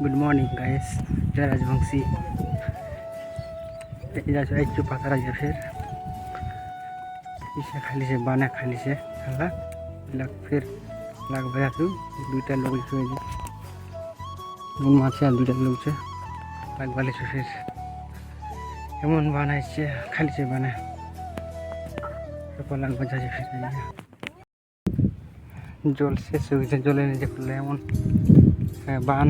Good morning guys Joy Rajbongshi একটু পাতা রাখবে ফের। ইসে খালি সে বানা খালি। সে খালা লাগ ফের, লাগ ভাই আসু দুইটা লোক লিখে হয়ে মন মাছে আর দুইটা লোক ছে লাগ ভালে ফের। এমন বানাইছে খালি সে বানায়। তারপর লাগ বাজাছে ফের জল শেষ হয়ে গেছে জলে নিজে করলে এমন হ্যাঁ, বান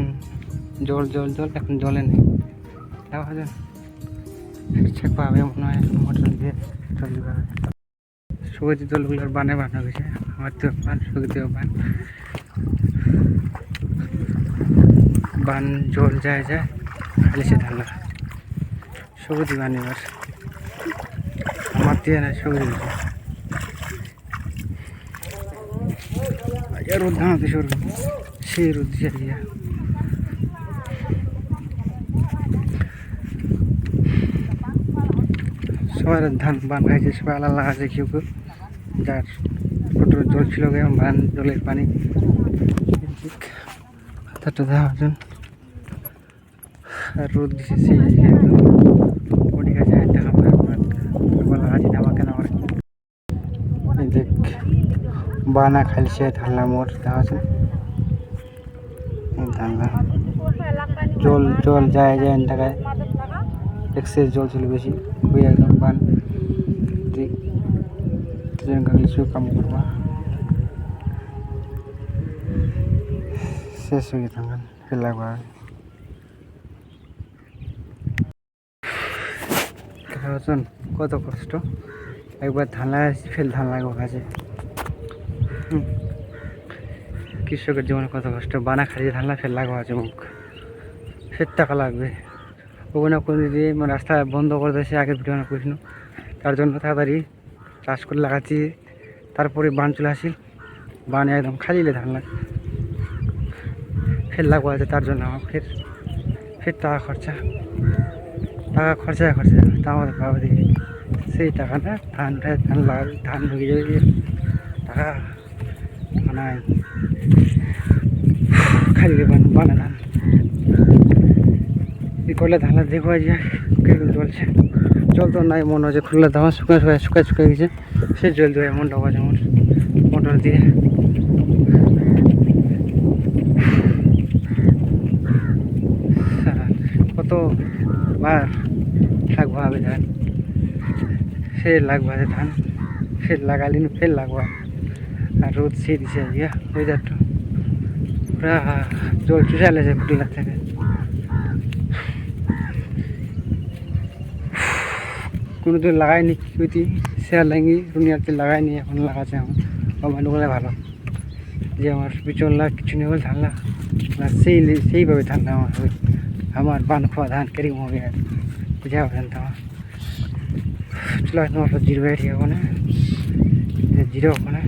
জল জল জল, এখন জলে নেই। হয়তো ঠিকঠাক পাবে, মনে হয় মোটর দিয়ে জল দিতে হবে সুগতি জলগুলোর বানে বানানো গেছে আমার তো বান সুগতিও বান। বান, জল যায় যায়। খালি সে ঢালা সুগতি বান এবার। আমার দিয়ে না সুগতি রোদ শুরু সেই রোদ দিয়ে দিয়া সবার ধান বান খাইছে সবাই আলাদা আছে কেউ কেউ। যার ফটোর জল ছিল গে বান জলের পানি। হাতাটা দেওয়া হচ্ছেন আর রোদ দিছে, সেই বডি কাছে দেখা বলা আছে ধামাকে নামার এই দেখ, বানা খাইছে ধানলা মোর দেওয়া আছে। জল জল যায় যায় টাকায় এক্সেস জল ছিল বেশি ওই একদম বান। শুয়ে কাম করবা। শেষ হয়ে থাকান ফেলাবা বুঝছেন কত কষ্ট? একবার ধান লাগাইছি ফের ধান লাগাবো হুম। কৃষকের জীবনে কত কষ্ট? বানা খাইয়ে ধান লাগা ফের লাগাবো আছে মুখ। ফের টাকা লাগবে। ওখানে কোনো দিয়ে মানে রাস্তা বন্ধ করে দিয়েছে, আগের ভিডিও না করিস তার জন্য তাড়াতাড়ি চাষ করে লাগাচ্ছি। তারপরে বান চলে আসি। বান একদম খালিলে ধান লাগ ফের লাগবো আছে তার জন্য আমার ফের ফের টাকা খরচা। টাকা খরচা খরচা। তা আমাদের বাবা দিকে সেই টাকাটা ধান উঠায় ধান লাগাবে ধান ঢুকে যাবে দিয়ে টাকা। মানে খালি বান, বানা ধান। করলে ধানটা দেখব আজ কীরকম চলছে। জল তো নাই, মনে হচ্ছে খুললে ধান শুকায় শুকায় শুকায় শুকায় গেছে। সে জল দেবে এমন ডবা যেমন মোটর দিয়ে। কত বার লাগবো হবে ধান। ফের লাগবো আছে ধান ফের লাগালি না, ফের লাগবো আর রোদ সে দিছে আজকে ওয়েদারটা পুরা জল চুষালে যায় ফুটলার থেকে। কোনো দিন লাগাইনি কিউতি শেয়ার লাগি দুনিয়াতে লাগাইনি এখন লাগাচ্ছে আমার আমার লোকলে ভালো যে আমার পিছন কিছু নেই ধান না সেই সেইভাবে ধান আমার আমার বান খোয়া ধান কেরিম হবে আর বুঝা পাবেন তো আমার চলো তোমার জিরো বাইরে ওখানে জিরো ওখানে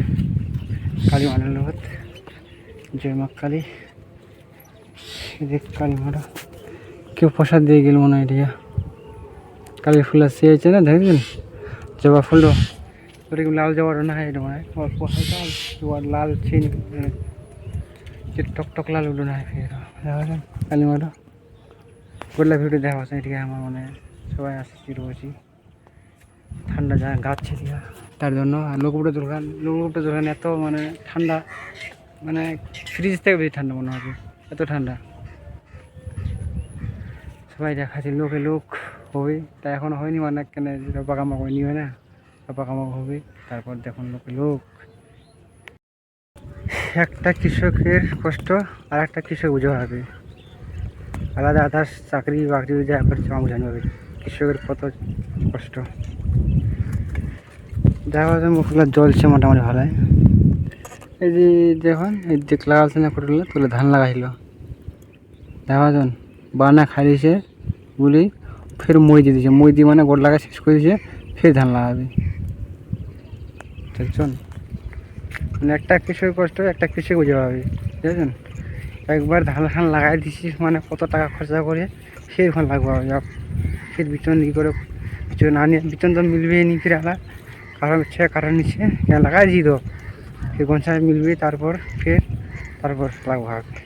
কালী মানের লগত। জয় মা কালী। কালী মারা কেউ প্রসাদ দিয়ে গেল মনে হয় এটা কালী ফুল সে হয়েছে না দেখবেন জবা ফুলটা। ওরকম লাল জবার না এটা মনে? হয় অল্প হালকা লাল ছিন যে টক টক লাল উঠো না ফের দেখা কালী মাটা গোল্লা ভিডিও দেখা পাচ্ছে এদিকে আমার মনে হয় সবাই আসছি রয়েছি ঠান্ডা যা গাছ দিয়া। তার জন্য আর লোকপুরে দোকান লোকপুরে দোকান এত মানে ঠান্ডা মানে ফ্রিজ থেকে বেশি ঠান্ডা মনে হবে এত ঠান্ডা। সবাই দেখাচ্ছে, লোকে লোক। হবে। তা এখন হয়নি মানে কেন পাকামাক হয়নি হয় না? পাকামাক হবে। তারপর দেখুন লোক লোক। একটা কৃষকের কষ্ট আর একটা কৃষক বুঝে হবে আলাদা আদার্স চাকরি বাকরি যা করছে আমার বোঝানো হবে কৃষকের কত কষ্ট। দেখা যাচ্ছে মুখগুলো জ্বলছে মোটামুটি ভালোই। এই যে দেখুন, এই দিক লাগাচ্ছে না ফটোগুলো তুলে ধান লাগাইছিল দেখা যান বানা খাইছে বলি ফের মই দিয়ে দিয়েছে। মই দিয়ে মানে গোট লাগা শেষ করে দিয়েছে, ফের ধান লাগাবে। দেখছেন? মানে একটা কৃষক কষ্ট, একটা কৃষক বুঝে পাবে। বুঝেছেন একবার ধান ধান লাগাই দিছিস মানে কত টাকা খরচা করে সেই ধান লাগবে ফের বিচন ই করে বিচন না নিয়ে বিচন তো মিলবে নি ফির আলা কারণ হচ্ছে, কারণ নিচ্ছে লাগাই দিই তো। ফির গঞ্চায় মিলবে, তারপর ফের তারপর লাগবে।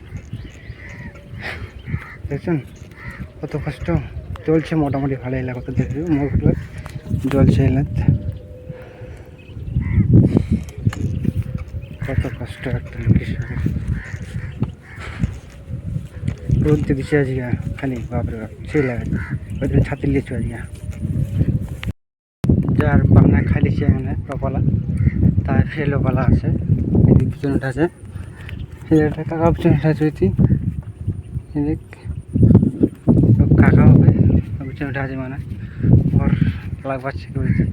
দেখছেন? কত কষ্ট। চলছে মোটামুটি ভালো এলাকা তো দেখবে মোটগুলো জ্বলছে এলাকা কত কষ্ট একটা কৃষকের রোদ দিচ্ছে আজকে, খালি বাপরে বাপ, সেই ওই দিন ছাতি লিচু আজকে। যার বাংলা খাইলিছে মানে কপালা, তার ফেলো পালা আছে। এদিক পিছনে উঠাছে একটা কাকা পিছনে উঠাছে ও পিছনে উঠাছে মানে। ওর লাগবাচ্ছে করেছি।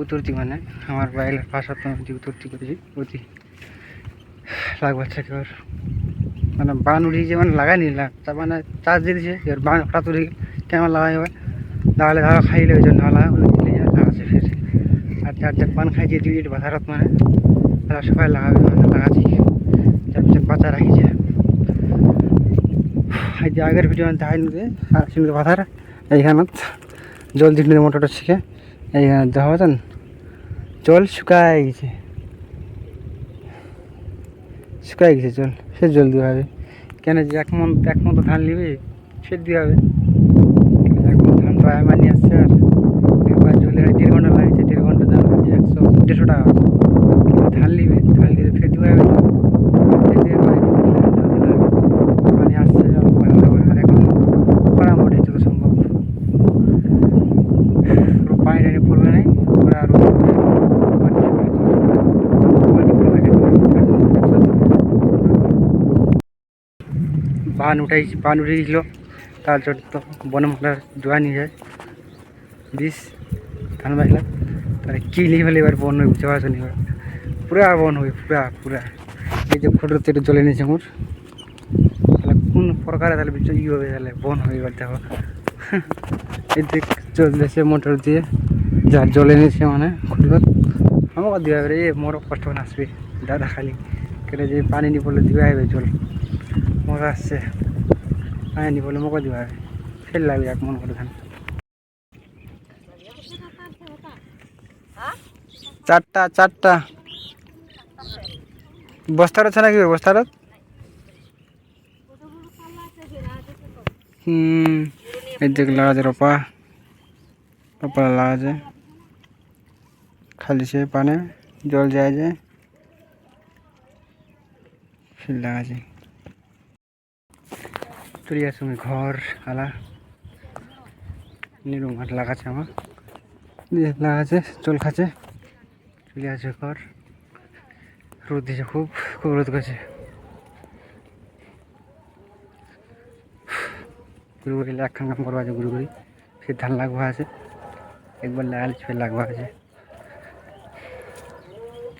উত্তরতি মানে আমার বাইরের পাশা তো আমি উত্তরতি করেছি। ওটি লাগবাচ্ছে কেউ মানে বান উঠিয়েছে মানে লাগাই নিলাম তার মানে চার্জ দিয়ে দিয়েছে। এবার বান হঠাৎ উঠে কেমন লাগাই হবে লাগালে ধরো খাইলে ওই জন্য লাগা দিলে লাগাচ্ছে ফের। আর যার যার পান খাইছে, দুই ইট বাজারত মানে তারা সবাই লাগাবে মানে লাগাচ্ছি। যার পিছনে বাচ্চা রাখিছে। আগের ভিডিও দেখাই নিতে আর সিন্ধু বাধার এইখানত জল দিলে মোটরটা শিখে এইখানে দেখা হতেন জল শুকায় গেছে। শুকায় গেছে জল, সে জল দিয়ে হবে কেন যে এক মন এক মতো ধান নিবে, সে দিয়ে হবে এক মন ধান তো আমার নিয়ে আসছে আর। জলে দেড় ঘণ্টা লাগছে, দেড় ঘণ্টা দাম হচ্ছে একশো দেড়শো টাকা আছে ধান নিবে ধান নিলে ফের দিয়ে হবে ফের দিয়ে পানি জল দিলে হবে। পানি আসছে অল্প হালকা করে আর এখন খরা মোটে তো সম্ভব পুরো পানি টানি পড়বে নাই পুরো আরও পানি শুকায় যাবে। পানি পড়বে না, বান উঠাই বান উঠে গেছিল তার জন্য তো বনমালার জোয়া নিয়ে যায়। বিষ ধান বাজলা। তাহলে কী নিয়ে ফেলে এবার বন হবে বুঝতে পারছ এবার পুরা বন হবে পুরা পুরা। এই যে ফটোতে এটা জ্বলে নিয়েছে মোর। তাহলে কোন প্রকারে তাহলে ই হবে? তাহলে বন হবে এবার দেখো। এই দিক চলতেছে মোটর দিয়ে। যা জ্বলে নিয়েছে মানে খুঁড়িবার আমাকে দেওয়া হবে রে এ মোরও কষ্ট আসবে। দাদা খালি কেটে যে পানি নি বলে দিবা হবে জল। মোর আসছে। পানি নি বলে মোকে দিবা ফেল লাগবে এক মন করে ধান চারটা চারটা। বস্তার আছে নাকি বস্তার হুম, এই দিক লাগাছে রপা। রপা লাগাছে খালি সে পানে জল যায় যায় ফির লাগাছে চলে আসুন ঘর আলা নিরু মাঠ লাগাছে আমার। লাগাছে জল খাচ্ছে। চলে আছে ঘর। রোদ দিছে খুব খুব রোদ গেছে গুরু গুরি একখান কাম করবা আছে গুরু গুরি ফির ধান লাগবা আছে। একবার লাগালে ফির লাগবা আছে।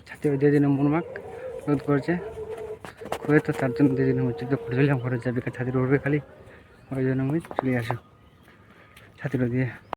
ছাতে ওই দিয়ে দিন মনমাক রোদ করছে। খুঁয়ে তো তার জন্য হচ্ছে তো করে দিলাম ঘরে যাবে ছাতির উঠবে খালি। ওই জন্য আমি চলে আসো। ছাতিটা দিয়ে।